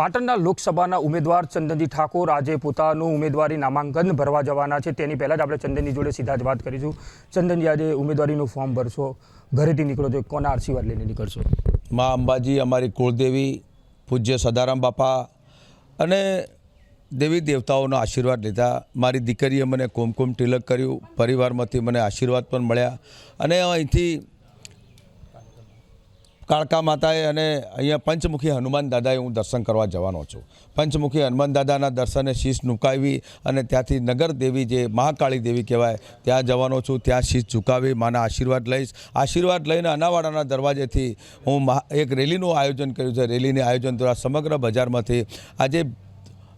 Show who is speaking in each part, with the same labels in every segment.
Speaker 1: પાટણના લોકસભાના ઉમેદવાર ચંદનજી ઠાકોર આજે પોતાનું ઉમેદવારી નામાંકન ભરવા જવાના છે. તેની પહેલાં જ આપણે ચંદનજી જોડે સીધા જ વાત કરીશું. ચંદનજી, આજે ઉમેદવારીનું ફોર્મ ભરશો. ઘરેથી નીકળો છો કોના આશીર્વાદ લઈને નીકળશો?
Speaker 2: મા અંબાજી, અમારી કુળદેવી, પૂજ્ય સદારામ બાપા અને દેવી દેવતાઓનો આશીર્વાદ લીધા. મારી દીકરીએ મને કુમકુમ તિલક કર્યું, પરિવારમાંથી મને આશીર્વાદ પણ મળ્યા. અને અહીંથી કાળકા માતાએ અને અહીંયા પંચમુખી હનુમાન દાદાએ હું દર્શન કરવા જવાનો છું. પંચમુખી હનુમાન દાદાના દર્શને શીશ ઝુકાવી અને ત્યાંથી નગર દેવી જે મહાકાળી દેવી કહેવાય, ત્યાં જવાનો છું. ત્યાં શીશ ઝુકાવી, માના આશીર્વાદ લઈશ. આશીર્વાદ લઈને અનાવાડાના દરવાજેથી હું એક રેલીનું આયોજન કર્યું છે. રેલીની આયોજન દ્વારા સમગ્ર બજારમાંથી આજે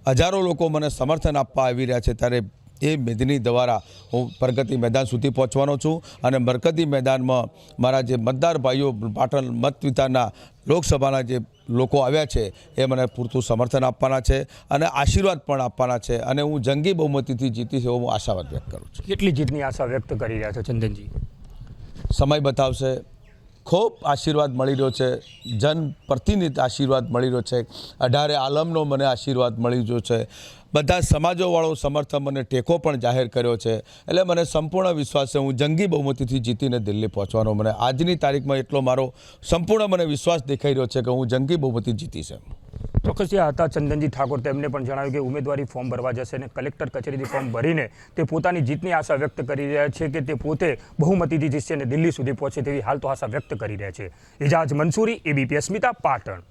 Speaker 2: હજારો લોકો મને સમર્થન આપવા આવી રહ્યા છે. ત્યારે એ મેદની દ્વારા હું પ્રગતિ મેદાન સુધી પહોંચવાનો છું અને પ્રગતિ મેદાનમાં મારા જે મતદાર ભાઈઓ પાટણ મત વિસ્તારના લોકસભાના જે લોકો આવ્યા છે એ મને પૂરતું સમર્થન આપવાના છે અને આશીર્વાદ પણ આપવાના છે અને હું જંગી બહુમતીથી જીતીશ એવો હું આશાવાદ વ્યક્ત કરું છું.
Speaker 1: કેટલી જીતની આશા વ્યક્ત કરી રહ્યા છો ચંદનજી?
Speaker 2: સમય બતાવશે. ખૂબ આશીર્વાદ મળી રહ્યો છે. જન પ્રતિનિધિ આશીર્વાદ મળી રહ્યો છે. અઢારે આલમનો મને આશીર્વાદ મળી રહ્યો છે. બધા સમાજોવાળો સમર્થન મને ટેકો પણ જાહેર કર્યો છે. એટલે મને સંપૂર્ણ વિશ્વાસ છે. હું જંગી બહુમતીથી જીતીને દિલ્હી પહોંચવાનો. મને આજની તારીખમાં એટલો મારો સંપૂર્ણ મને વિશ્વાસ દેખાઈ રહ્યો છે કે હું જંગી બહુમતી જીતીશ એમ
Speaker 1: ચોક્કસ, આ હતા ચંદનજી ઠાકોર. તેમને પણ જણાવ્યું કે ઉમેદવારી ફોર્મ ભરવા જશે અને કલેક્ટર કચેરીથી ફોર્મ ભરીને તે પોતાની જીતની આશા વ્યક્ત કરી રહ્યા છે કે તે પોતે બહુમતીથી જીતશે અને દિલ્હી સુધી પહોંચે તેવી હાલ તો આશા વ્યક્ત કરી રહ્યા છે. એજાજ મંસૂરી, એબીપી અસ્મિતા, પાટણ.